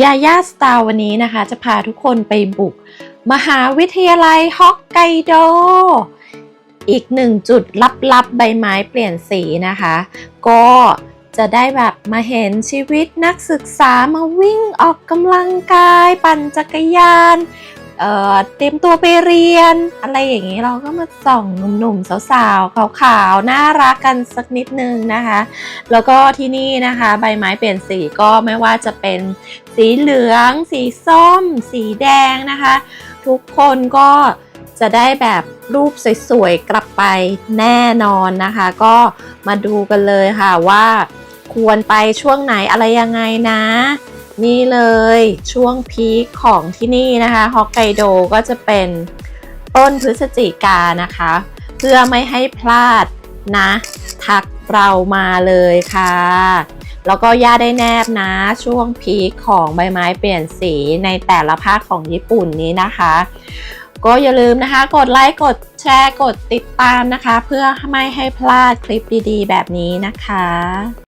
ยาย่าสตาร์วันนี้นะคะ จะพาทุกคนไปบุก มหาวิทยาลัยฮอกไกโด อีกหนึ่งจุดลับๆใบไม้เปลี่ยนสีนะคะ ก็จะได้แบบมาเห็นชีวิตนักศึกษามาวิ่งออกกำลังกาย ปั่นจักรยาน เอ่อเตรียมตัวไปเรียน อะไรอย่างนี้เราก็มาส่องหนุ่มๆสาวๆขาวๆน่ารักกันสักนิดนึงนะคะ แล้วก็ที่นี่นะคะ ใบไม้เปลี่ยนสีก็ไม่ว่าจะเป็นสีเหลือง สีส้ม สีแดงนะคะ ทุกคนก็จะได้แบบรูปสวยๆกลับไปแน่นอนนะคะ ก็มาดูกันเลยค่ะว่าควรไปช่วงไหนอะไรยังไงนะ นี่เลยช่วงพีคของที่นี่นะคะฮอกไกโดก็จะเป็นต้นพฤศจิกานะคะ เพื่อไม่ให้พลาดนะ ทักเรามาเลยค่ะ แล้วก็ย่าได้แนบนะ ช่วงพีคของใบไม้เปลี่ยนสีในแต่ละภาคของญี่ปุ่นนี้นะคะ ก็อย่าลืมนะคะ กดไลค์กดแชร์กดติดตามนะคะ เพื่อไม่ให้พลาดคลิปดีๆ แบบนี้นะคะ